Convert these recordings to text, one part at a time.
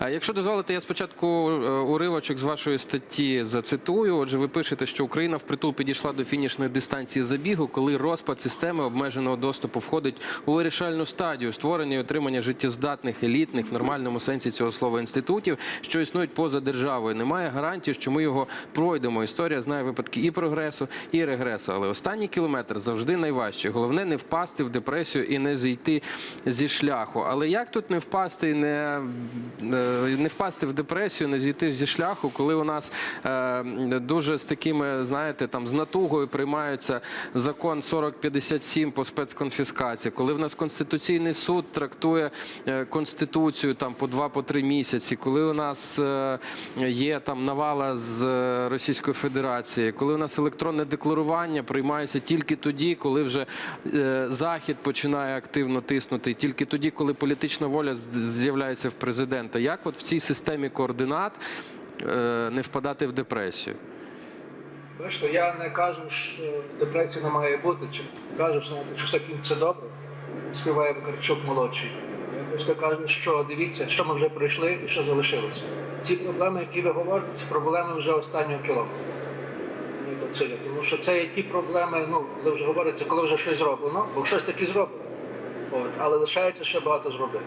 Якщо дозволите, я спочатку е, уривочок з вашої статті зацитую. Отже, ви пишете, що Україна впритул підійшла до фінішної дистанції забігу, коли розпад системи обмеженого доступу входить у вирішальну стадію створення і отримання життєздатних елітних в нормальному сенсі цього слова інститутів, що існують поза державою. Немає гарантії, що ми його пройдемо. Історія знає випадки і прогресу, і регресу. Але останній кілометр завжди найважчий. Головне не впасти в депресію і не зійти зі шляху. Але як тут не впасти, і не, е, не впасти в депресію, не зійти зі шляху, коли у нас е, дуже з такими, знаєте, там з натугою приймаються закон 4057 по спецконфіскації, коли в нас конституційний суд трактує е, конституцію там по два по три місяці, коли у нас е, є там навала з Російської Федерації, коли у нас електронне декларування приймається тільки тоді, коли вже захід починає активно тиснути, тільки тоді, коли політична воля з'являється в президента. Як от в цій системі координат е, не впадати в депресію? Бачите, я не кажу, що депресії не має бути, чи кажу, що, все кінце добре, співає Вакарчук молодший. Я просто кажу, що дивіться, що ми вже пройшли і що залишилося. Ці проблеми, які ви говорите, це проблеми вже останнього Це є. Тому що це є ті проблеми, ну, коли вже говориться, коли вже щось зроблено, бо щось таки зроблено. От, але лишається ще багато зробити.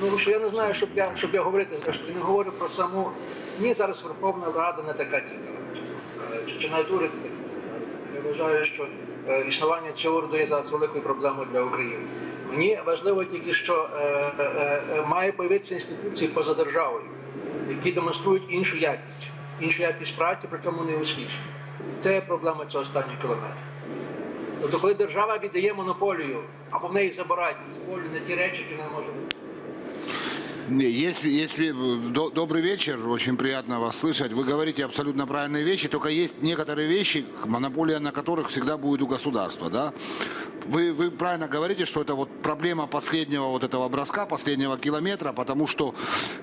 Ну, що я не знаю, щоб я, щоб я говорити, зрештою, не говорю про саму. Ні, зараз Верховна Рада не така цікава. Е, Чи, чи навіть уряд не такий цікавий. Я вважаю, що е, існування цього уряду є зараз великою проблемою для України. Мені важливо тільки, що е, е, е, має появитися інституції поза державою, які демонструють іншу якість, іншу якість праці, причому не успішні. Це є проблема цього останнього кілометра. Тобто, коли держава віддає монополію або в неї забирають монополію на ті речі, які не може бути. Если, если до- добрый вечер, очень приятно вас слышать. Вы говорите абсолютно правильные вещи, только есть некоторые вещи, монополия на которых всегда будет у государства, да? Вы, вы правильно говорите, что это вот проблема последнего вот этого броска, последнего километра, потому что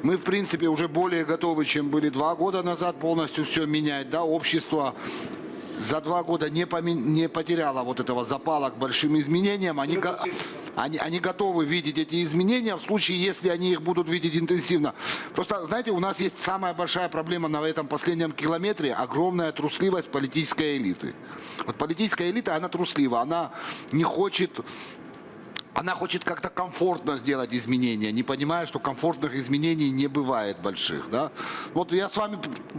мы, в принципе, уже более готовы, чем были два года назад полностью все менять, да, общество за два года не, помен- не потеряло вот этого запала к большим изменениям. Они, они, они готовы видеть эти изменения в случае, если они их будут видеть интенсивно. Просто, знаете, у нас есть самая большая проблема на этом последнем километре – огромная трусливость политической элиты. Вот политическая элита, она труслива, она не хочет она хочет как-то комфортно сделать изменения, не понимая, что комфортных изменений не бывает больших. Да? Вот я с вами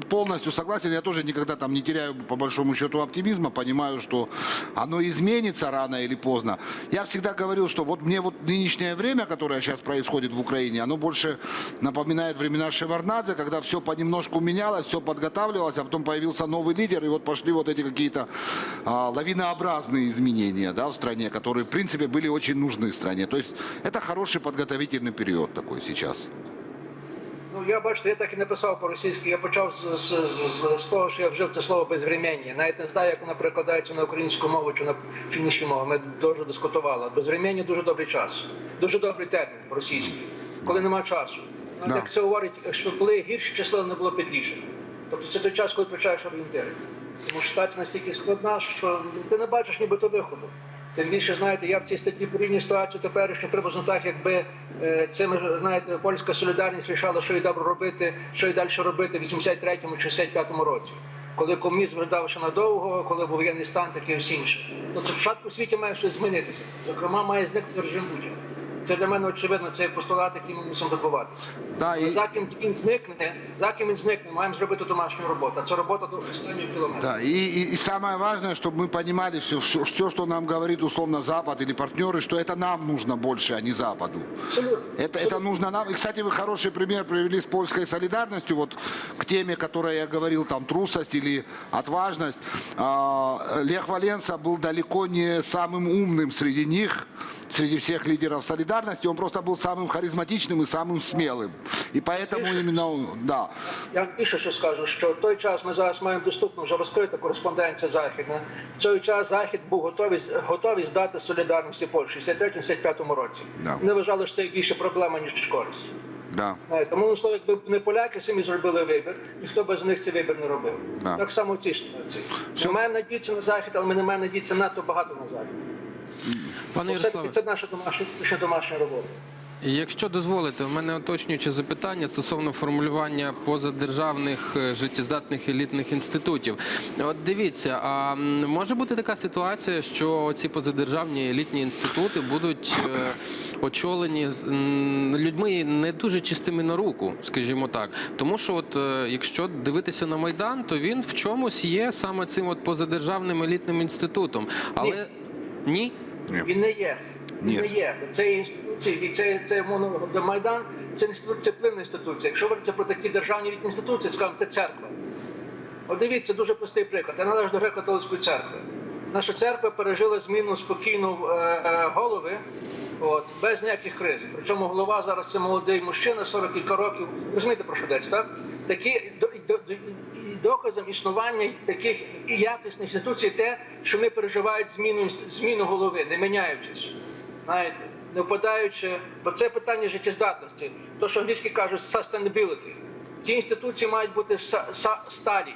полностью согласен, я тоже никогда там не теряю по большому счету оптимизма, понимаю, что оно изменится рано или поздно. Я всегда говорил, что вот мне вот нынешнее время, которое сейчас происходит в Украине, оно больше напоминает времена Шеварнадзе, когда все понемножку менялось, все подготавливалось, а потом появился новый лидер, и вот пошли вот эти какие-то а, лавинообразные изменения да, в стране, которые, в принципе, были очень нужны стране. То есть это хороший подготовительный период такой сейчас. Ну, я бачите, я так і написав по-російськи. Я почав з, з, з, з того, що я вжив це слово безврем'яння. Навіть не знаю, як воно перекладається на українську мову чи на чи інші мови. Ми дуже дискутували. Безврем'яння дуже добрий час. Дуже добрий термін по-російськи, коли нема часу. Ну, Да. Так це говорить, що коли гірше число не було підліше. Тобто це той час, коли втрачаєш орієнтири. Тому що ситуація настільки складна, що ти не бачиш нібито виходу. Тим більше, знаєте, я в цій статті порівнюю ситуацію теперішню приблизно так, якби е, цими, знаєте, польська солідарність рішала, що і добре робити, що і далі робити в 83-му чи 65-му році. Коли комунізм виглядав ще надовго, коли був воєнний стан, такий і все інше. То це в шатку світі має щось змінитися. Зокрема, має зникнути режим Путіна. Це для мене очевидно, це є постулат, який ми мусимо добуватися. Да, і- За ким він зникне, за ким він зникне, маємо зробити домашню роботу. А це робота до останнього кілометра. Да, и, и- и самое важное, чтобы мы понимали все, все, что нам говорит условно Запад или партнеры, что это нам нужно больше, а не Западу. Абсолютно. Это, это нужно нам. И, кстати, вы хороший пример привели с польской солидарностью, вот к теме, которой я говорил, там, трусость или отважность. А, Лех Валенса был далеко не самым умным среди них, среди всех лидеров солидарности. Он просто был самым харизматичным и самым смелым. И поэтому именно он, да. Я вам більше що скажу, що в той час ми зараз маємо доступну вже розкрита кореспонденція західна. В той час захід був готовий готовий здати солідарності Польщі в 63-65 році. Да. Вони вважали, що це більше проблема ніж користь. Да. Знаєте, Тому ну, слово, якби не поляки самі зробили вибір, ніхто без них цей вибір не робив. Да. Так само в цій ситуації. Все. Ми маємо надіятися на захід, але ми не маємо надіятися надто багато на захід. Пане Ярославе, це наша домашня, наша домашня робота. Якщо дозволите, у мене уточнююче запитання стосовно формулювання позадержавних е, життєздатних елітних інститутів. От дивіться, а може бути така ситуація, що ці позадержавні елітні інститути будуть е, очолені людьми не дуже чистими на руку, скажімо так. Тому що, от е, якщо дивитися на майдан, то він в чомусь є саме цим от позадержавним елітним інститутом. Але ні. Він не є. Він не є. Це інституції, і це, це Майдан, це інститут, це впливна інституція. Якщо говорити про такі державні інституції, скажімо, це церква. От дивіться, дуже простий приклад. Я належу до греко-католицької церкви. Наша церква пережила зміну спокійно е, е, голови, от, без ніяких криз. Причому голова зараз це молодий мужчина, 40 кілька років. Розумієте, про що йдеться, так? Такі до- до- до- доказом існування таких якісних інституцій те, що вони переживають зміну зміну голови, не міняючись. Знаєте, не впадаючи, бо це питання життєздатності. То, що англійські кажуть sustainability. Ці інституції мають бути сталі.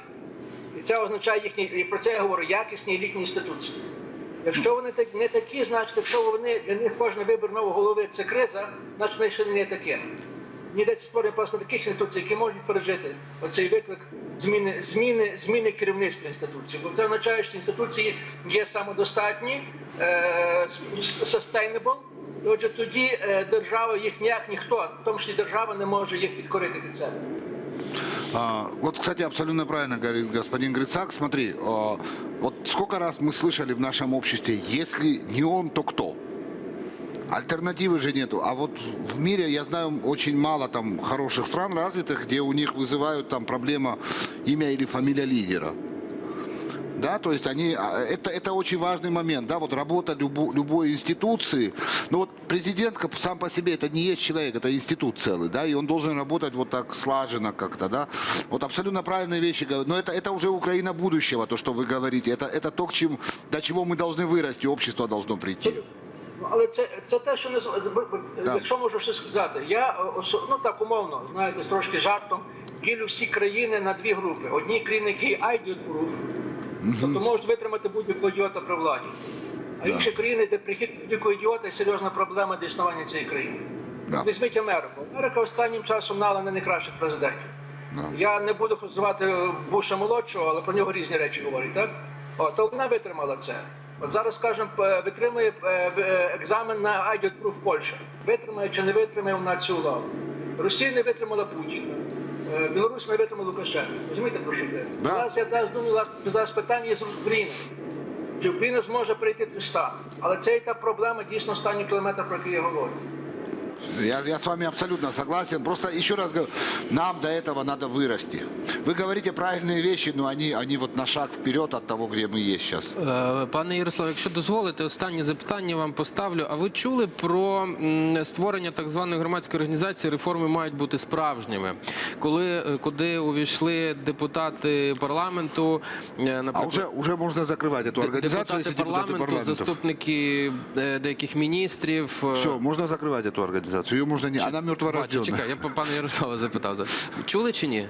І це означає їхні, і про це я говорю, якісні елітні інституції. Якщо вони не такі, значить, якщо вони для них кожен вибір нового голови це криза, значить вони ще не таке. Мені йдеться створення просто таких інституцій, які можуть пережити оцей виклик зміни, зміни, зміни керівництва інституції. Бо це означає, що інституції є самодостатні, е, sustainable, і отже, тоді е, держава їх ніяк ніхто, в тому числі держава не може їх підкорити під себе. А, вот, кстати, абсолютно правильно говорит господин Грицак. Смотри, а, вот сколько раз мы слышали в нашем обществе, если не он, то кто? Альтернативы же нету. А вот в мире я знаю очень мало там хороших стран развитых, где у них вызывают там проблема имя или фамилия лидера Да, то есть они, а, это, это очень важный момент, да, вот работа любо- любой институции. Но вот президент как сам по себе это не есть человек, это институт целый, да, и он должен работать вот так слаженно как-то, да. Вот абсолютно правильные вещи говорят. Но это, это уже Украина будущего, то, что вы говорите. Это, это то, к чему, до чего мы должны вырасти, общество должно прийти. Ну, Але це, це те, що не з- б- б- Так. якщо можу щось сказати, я е, осо- ну так умовно, знаєте, з трошки жартом, ділю всі країни на дві групи. Одні країни, які idioot proof, тобто можуть витримати будь-якого ідіота при владі. А Да. інші країни, де прихід будь-якого ідіота серйозна проблема для існування цієї країни. Да. Візьміть Америку. Америка останнім часом нала не найкращих президентів. Да. Я не буду називати Буша молодшого, але про нього різні речі говорять, так? О, то вона витримала це. От зараз, скажімо, витримує е, е, екзамен на IDOT Proof Польща. Витримає чи не витримає вона цю владу. Росія не витримала Путіна. Е, Білорусь не витримала Лукашенка. Розумієте, про що йде? Да. Зараз я зараз думаю, зараз, питання є з України. Чи Україна зможе прийти до ста? Але це і та проблема дійсно останні кілометр, про які я говорю. Я, я с вами абсолютно согласен. Просто еще раз говорю, нам до этого надо вырасти. Вы говорите правильные вещи, но они, они вот на шаг вперед от того, где мы есть сейчас. Е, Пане Ярослав, якщо дозволите, останнє запитання вам поставлю. А ви чули про м, створення так званої громадської організації реформи мають бути справжніми, коли е, куди увійшли депутати парламенту, е, А наприклад, уже, уже можно закрывать эту д- организацию, депутати если депутаты парламенту, парламента. заступники е, деяких міністрів. е, Все, можно закрывать эту организацию. Ее можно не... Она Бачу, мертворожденная. чекай, я пана Ярослава запитав. Чули чи ні?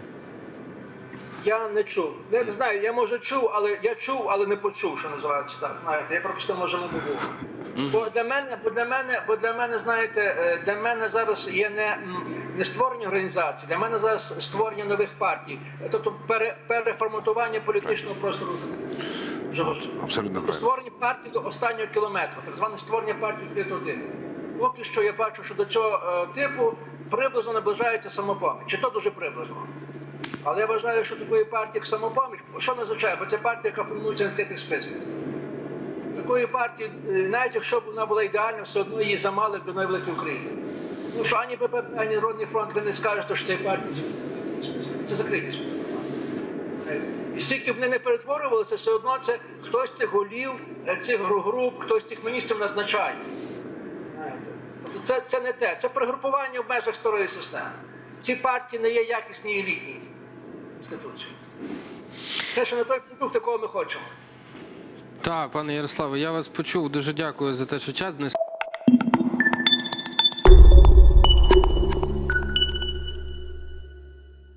Я не чув. Я не знаю, я може чув, але я чув, але не почув, що називається так. Знаєте, я просто може не був. Бо для мене, бо для мене, бо для мене, знаєте, е, для мене зараз є не, не створення організації, для мене зараз створення нових партій, тобто пере, переформатування політичного простору. Вже. Абсолютно створення партії до останнього кілометру, так зване створення партії відкритого типу. Поки що я бачу, що до цього е, типу приблизно наближається самопоміч. Чи то дуже приблизно. Але я вважаю, що такої партії, як самопоміч, що не означає, бо це партія, яка формується на відкритих списках. Такої партії, е, навіть якщо б вона була ідеальна, все одно її замали до найвеликої України. Тому що ані БПП, ані Народний фронт ви не скажете, що цей партії це закриті списки. І скільки б вони не перетворювалися, все одно це хтось цих голів, е, цих груп, хтось цих міністрів назначає. Це, це не те, це пригрупування в межах старої системи. Ці партії не є якісні і елітні інституції. Це ще не той продукт, якого ми хочемо. Так, пане Ярославе, я вас почув. Дуже дякую за те, що час.